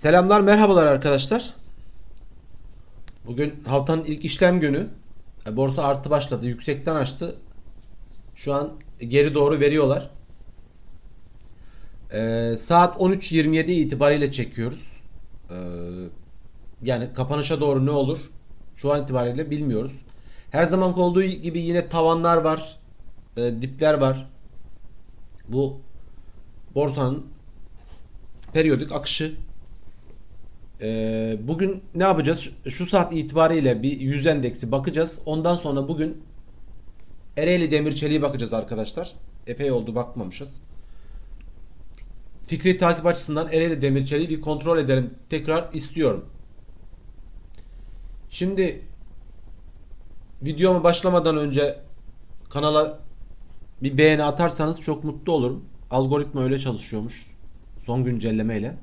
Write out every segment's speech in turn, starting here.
Selamlar, merhabalar arkadaşlar. Bugün haftanın ilk işlem günü. E, Borsa artı başladı, yüksekten açtı. Şu an geri doğru veriyorlar. E, saat 13.27 itibariyle çekiyoruz. E, yani kapanışa doğru ne olur? Şu an itibariyle bilmiyoruz. Her zaman olduğu gibi yine tavanlar var, e, dipler var. Bu borsanın periyodik akışı. Ee, bugün ne yapacağız? Şu saat itibariyle bir yüz endeksi bakacağız. Ondan sonra bugün Ereğli Demir Çeliği bakacağız arkadaşlar. Epey oldu bakmamışız. Fikri takip açısından Ereğli Demir Çeliği bir kontrol edelim. Tekrar istiyorum. Şimdi videoma başlamadan önce kanala bir beğeni atarsanız çok mutlu olurum. Algoritma öyle çalışıyormuş. Son güncellemeyle.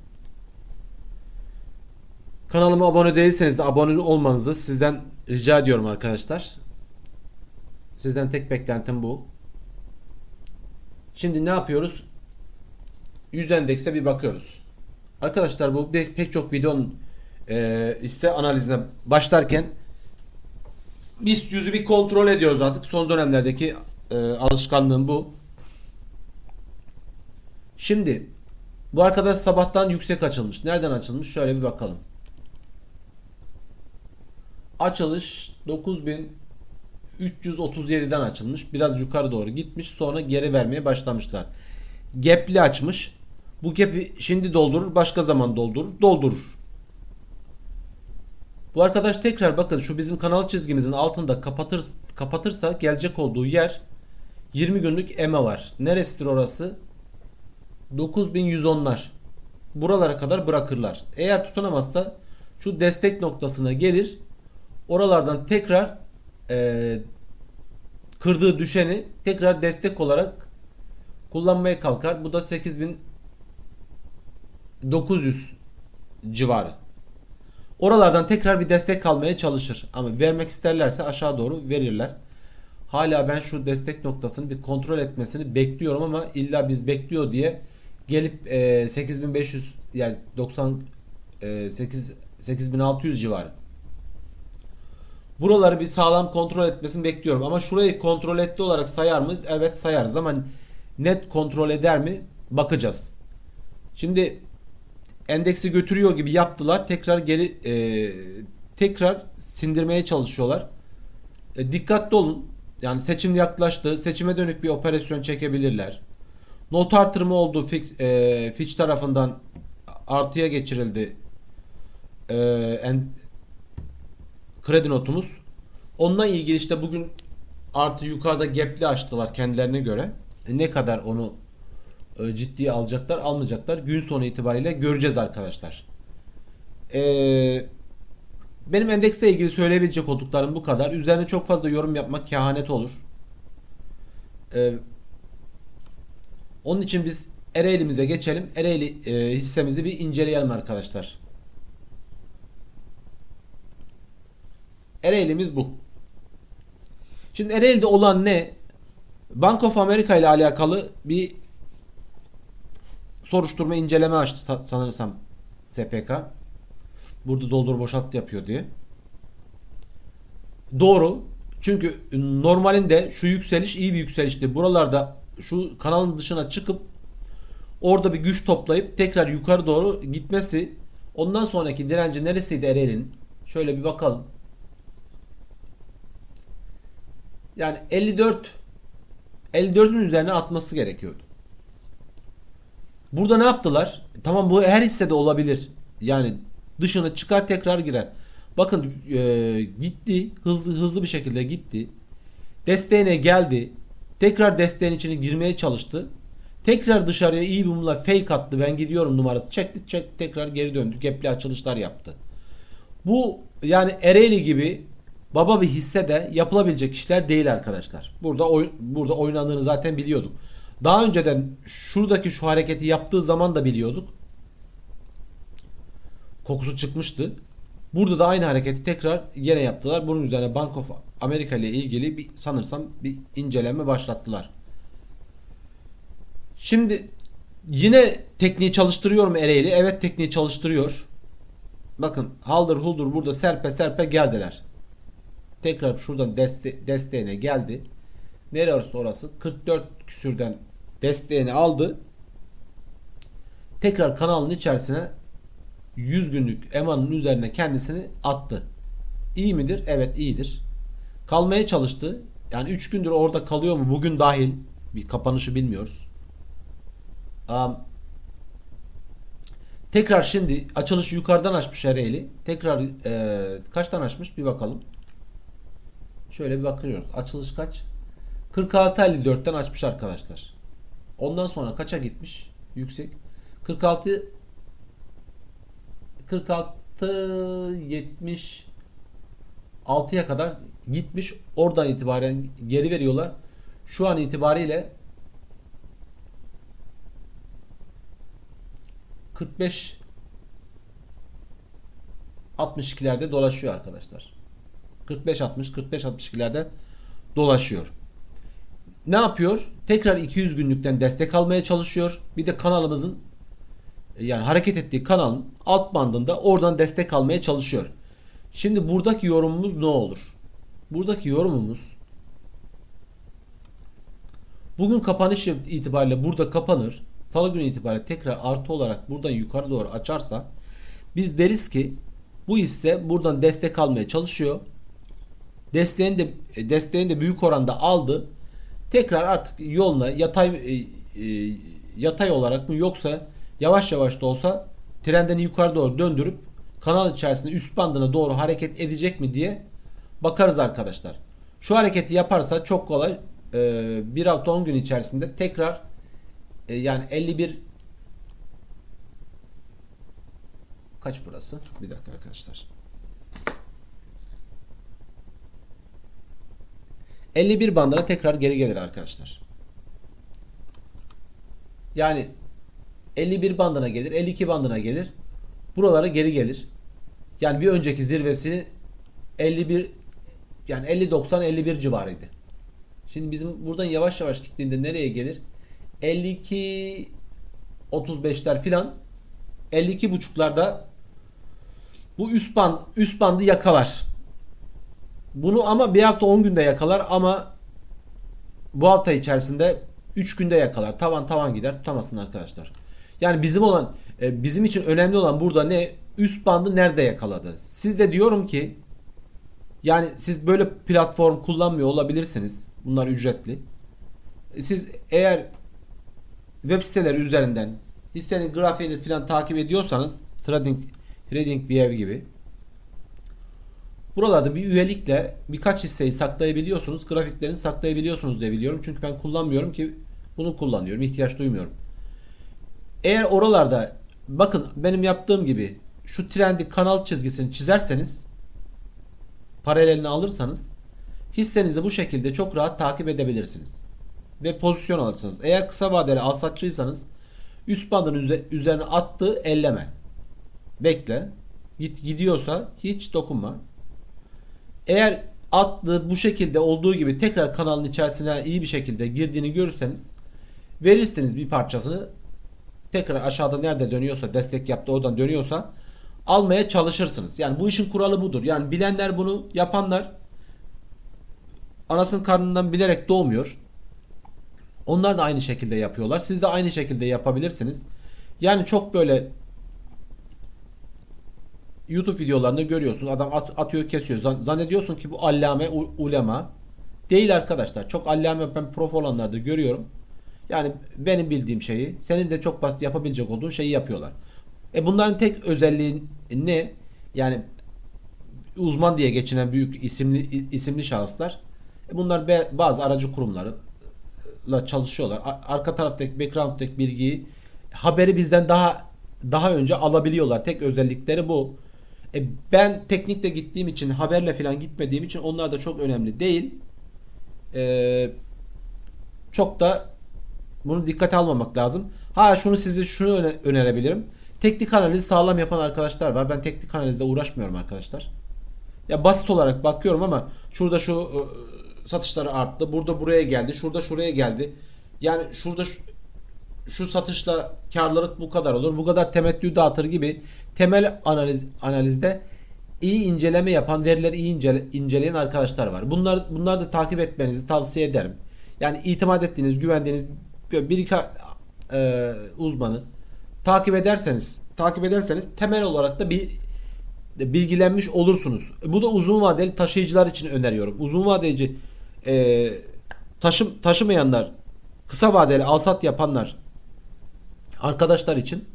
Kanalıma abone değilseniz de abone olmanızı sizden rica ediyorum arkadaşlar. Sizden tek beklentim bu. Şimdi ne yapıyoruz? Yüz endekse bir bakıyoruz. Arkadaşlar bu pek, çok videonun e, hisse analizine başlarken biz yüzü bir kontrol ediyoruz artık. Son dönemlerdeki e, alışkanlığım bu. Şimdi bu arkadaş sabahtan yüksek açılmış. Nereden açılmış? Şöyle bir bakalım. Açılış 9337'den açılmış. Biraz yukarı doğru gitmiş. Sonra geri vermeye başlamışlar. Gap'li açmış. Bu gap'i şimdi doldurur. Başka zaman doldurur. Doldurur. Bu arkadaş tekrar bakın şu bizim kanal çizgimizin altında kapatır, kapatırsa gelecek olduğu yer 20 günlük EMA var. Neresidir orası? 9110'lar. Buralara kadar bırakırlar. Eğer tutunamazsa şu destek noktasına gelir. Oralardan tekrar e, kırdığı düşeni tekrar destek olarak kullanmaya kalkar. Bu da 8900 civarı. Oralardan tekrar bir destek almaya çalışır. Ama vermek isterlerse aşağı doğru verirler. Hala ben şu destek noktasını bir kontrol etmesini bekliyorum ama illa biz bekliyor diye gelip e, 8500 yani 90 e, 8 8600 civarı. Buraları bir sağlam kontrol etmesini bekliyorum. Ama şurayı kontrol etti olarak sayar mıyız? Evet sayarız ama net kontrol eder mi? Bakacağız. Şimdi endeksi götürüyor gibi yaptılar. Tekrar geri e, tekrar sindirmeye çalışıyorlar. E, dikkatli olun. Yani seçim yaklaştı. Seçime dönük bir operasyon çekebilirler. Not artırma oldu. E, Fitch tarafından artıya geçirildi. E, kredi notumuz. Onunla ilgili işte bugün artı yukarıda gap'li açtılar kendilerine göre. E, ne kadar onu e, ciddiye alacaklar almayacaklar gün sonu itibariyle göreceğiz arkadaşlar. Ee, benim endeksle ilgili söyleyebilecek olduklarım bu kadar. Üzerine çok fazla yorum yapmak kehanet olur. Ee, onun için biz Ereğli'mize geçelim. Ereğli e, hissemizi bir inceleyelim arkadaşlar. Ereğli'miz bu. Şimdi Ereğli'de olan ne? Bank of America ile alakalı bir soruşturma inceleme açtı sanırsam SPK. Burada doldur boşalt yapıyor diye. Doğru. Çünkü normalinde şu yükseliş iyi bir yükselişti. Buralarda şu kanalın dışına çıkıp orada bir güç toplayıp tekrar yukarı doğru gitmesi ondan sonraki direnci neresiydi Ereğli'nin? Şöyle bir bakalım. Yani 54 54'ün üzerine atması gerekiyordu. Burada ne yaptılar? Tamam bu her hissede olabilir. Yani dışına çıkar tekrar girer. Bakın e, gitti hızlı hızlı bir şekilde gitti. Desteğine geldi. Tekrar desteğin içine girmeye çalıştı. Tekrar dışarıya iyi bir mumla fake attı. Ben gidiyorum numarası. Çekti çek tekrar geri döndü. Gepli açılışlar yaptı. Bu yani Ereğli gibi baba bir hisse de yapılabilecek işler değil arkadaşlar. Burada oy, burada oynandığını zaten biliyorduk. Daha önceden şuradaki şu hareketi yaptığı zaman da biliyorduk. Kokusu çıkmıştı. Burada da aynı hareketi tekrar yine yaptılar. Bunun üzerine Bank of America ile ilgili bir sanırsam bir inceleme başlattılar. Şimdi Yine tekniği çalıştırıyor mu Ereğli? Evet tekniği çalıştırıyor. Bakın haldır huldur burada serpe serpe geldiler. Tekrar şuradan deste, desteğine geldi. Neresi orası? 44 küsürden desteğini aldı. Tekrar kanalın içerisine 100 günlük emanın üzerine kendisini attı. İyi midir? Evet iyidir. Kalmaya çalıştı. Yani 3 gündür orada kalıyor mu? Bugün dahil. Bir kapanışı bilmiyoruz. Am, tekrar şimdi açılışı yukarıdan açmış Ereğli. Tekrar e, kaçtan açmış bir bakalım. Şöyle bir bakıyoruz. Açılış kaç? 46.54'ten açmış arkadaşlar. Ondan sonra kaça gitmiş? Yüksek. 46 46 70 6'ya kadar gitmiş. Oradan itibaren geri veriyorlar. Şu an itibariyle 45 62'lerde dolaşıyor arkadaşlar. 45 60 45 62'lerde dolaşıyor. Ne yapıyor? Tekrar 200 günlükten destek almaya çalışıyor. Bir de kanalımızın yani hareket ettiği kanalın alt bandında oradan destek almaya çalışıyor. Şimdi buradaki yorumumuz ne olur? Buradaki yorumumuz bugün kapanış itibariyle burada kapanır. Salı günü itibariyle tekrar artı olarak buradan yukarı doğru açarsa biz deriz ki bu hisse buradan destek almaya çalışıyor. Desteğini de desteğini de büyük oranda aldı. Tekrar artık yoluna yatay e, e, yatay olarak mı yoksa yavaş yavaş da olsa trendini yukarı doğru döndürüp kanal içerisinde üst bandına doğru hareket edecek mi diye bakarız arkadaşlar. Şu hareketi yaparsa çok kolay e, bir hafta 10 gün içerisinde tekrar e, yani 51 kaç burası? Bir dakika arkadaşlar. 51 bandına tekrar geri gelir arkadaşlar. Yani 51 bandına gelir, 52 bandına gelir. Buralara geri gelir. Yani bir önceki zirvesini 51 yani 50 90 51 civarıydı. Şimdi bizim buradan yavaş yavaş gittiğinde nereye gelir? 52 35'ler filan 52 buçuklarda bu üst band üst bandı yakalar. Bunu ama bir hafta 10 günde yakalar ama bu hafta içerisinde 3 günde yakalar. Tavan tavan gider tutamasın arkadaşlar. Yani bizim olan e, bizim için önemli olan burada ne? Üst bandı nerede yakaladı? Siz de diyorum ki yani siz böyle platform kullanmıyor olabilirsiniz. Bunlar ücretli. E, Siz eğer web siteleri üzerinden hissenin grafiğini falan takip ediyorsanız Trading Trading View gibi Buralarda bir üyelikle birkaç hisseyi saklayabiliyorsunuz. Grafiklerini saklayabiliyorsunuz diye biliyorum. Çünkü ben kullanmıyorum ki bunu kullanıyorum. ihtiyaç duymuyorum. Eğer oralarda bakın benim yaptığım gibi şu trendi kanal çizgisini çizerseniz paralelini alırsanız hissenizi bu şekilde çok rahat takip edebilirsiniz. Ve pozisyon alırsınız. Eğer kısa vadeli alsatçıysanız üst bandın üze- üzerine attığı elleme. Bekle. Git gidiyorsa hiç dokunma. Eğer atlı bu şekilde olduğu gibi tekrar kanalın içerisine iyi bir şekilde girdiğini görürseniz verirsiniz bir parçasını tekrar aşağıda nerede dönüyorsa destek yaptı oradan dönüyorsa almaya çalışırsınız. Yani bu işin kuralı budur. Yani bilenler bunu yapanlar anasının karnından bilerek doğmuyor. Onlar da aynı şekilde yapıyorlar. Siz de aynı şekilde yapabilirsiniz. Yani çok böyle YouTube videolarında görüyorsun. Adam at- atıyor kesiyor. Zan- Zannediyorsun ki bu allame ulema. Değil arkadaşlar. Çok allame ben prof olanlarda görüyorum. Yani benim bildiğim şeyi senin de çok basit yapabilecek olduğun şeyi yapıyorlar. E bunların tek özelliği ne? Yani uzman diye geçinen büyük isimli isimli şahıslar. E bunlar be- bazı aracı kurumlarla çalışıyorlar. Arka taraftaki background'daki bilgiyi haberi bizden daha daha önce alabiliyorlar. Tek özellikleri bu. E ben teknikle gittiğim için haberle falan gitmediğim için onlar da çok önemli değil. E, çok da bunu dikkate almamak lazım. Ha şunu size şunu öne- önerebilirim. Teknik analiz sağlam yapan arkadaşlar var. Ben teknik analizle uğraşmıyorum arkadaşlar. Ya basit olarak bakıyorum ama şurada şu e, satışları arttı. Burada buraya geldi. Şurada şuraya geldi. Yani şurada şu- şu satışla karlılık bu kadar olur. Bu kadar temettü dağıtır gibi temel analiz analizde iyi inceleme yapan, verileri iyi incele, inceleyen arkadaşlar var. Bunlar bunları da takip etmenizi tavsiye ederim. Yani itimat ettiğiniz, güvendiğiniz bir iki e, uzmanı takip ederseniz, takip ederseniz temel olarak da bir bilgilenmiş olursunuz. Bu da uzun vadeli taşıyıcılar için öneriyorum. Uzun vadeci e, taşım taşımayanlar, kısa vadeli alsat yapanlar arkadaşlar için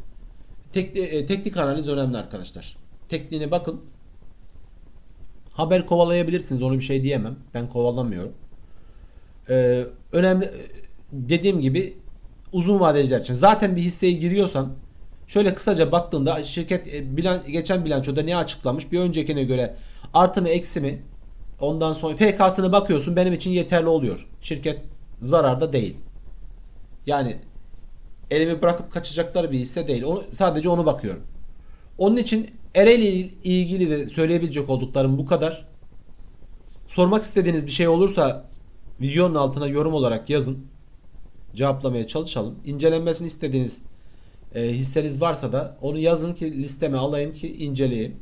tek, e, teknik analiz önemli arkadaşlar. Tekniğine bakın. Haber kovalayabilirsiniz. Onu bir şey diyemem. Ben kovalamıyorum. Ee, önemli dediğim gibi uzun vadeciler için. Zaten bir hisseye giriyorsan şöyle kısaca baktığında şirket e, bilan, geçen bilançoda ne açıklamış? Bir öncekine göre artı mı eksi mi? Ondan sonra FK'sını bakıyorsun benim için yeterli oluyor. Şirket zararda değil. Yani elimi bırakıp kaçacakları bir hisse değil. Onu, sadece onu bakıyorum. Onun için Ereğli ile ilgili de söyleyebilecek olduklarım bu kadar. Sormak istediğiniz bir şey olursa videonun altına yorum olarak yazın. Cevaplamaya çalışalım. İncelenmesini istediğiniz e, hisseniz varsa da onu yazın ki listeme alayım ki inceleyeyim.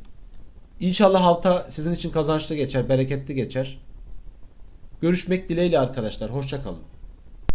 İnşallah hafta sizin için kazançlı geçer, bereketli geçer. Görüşmek dileğiyle arkadaşlar. Hoşçakalın.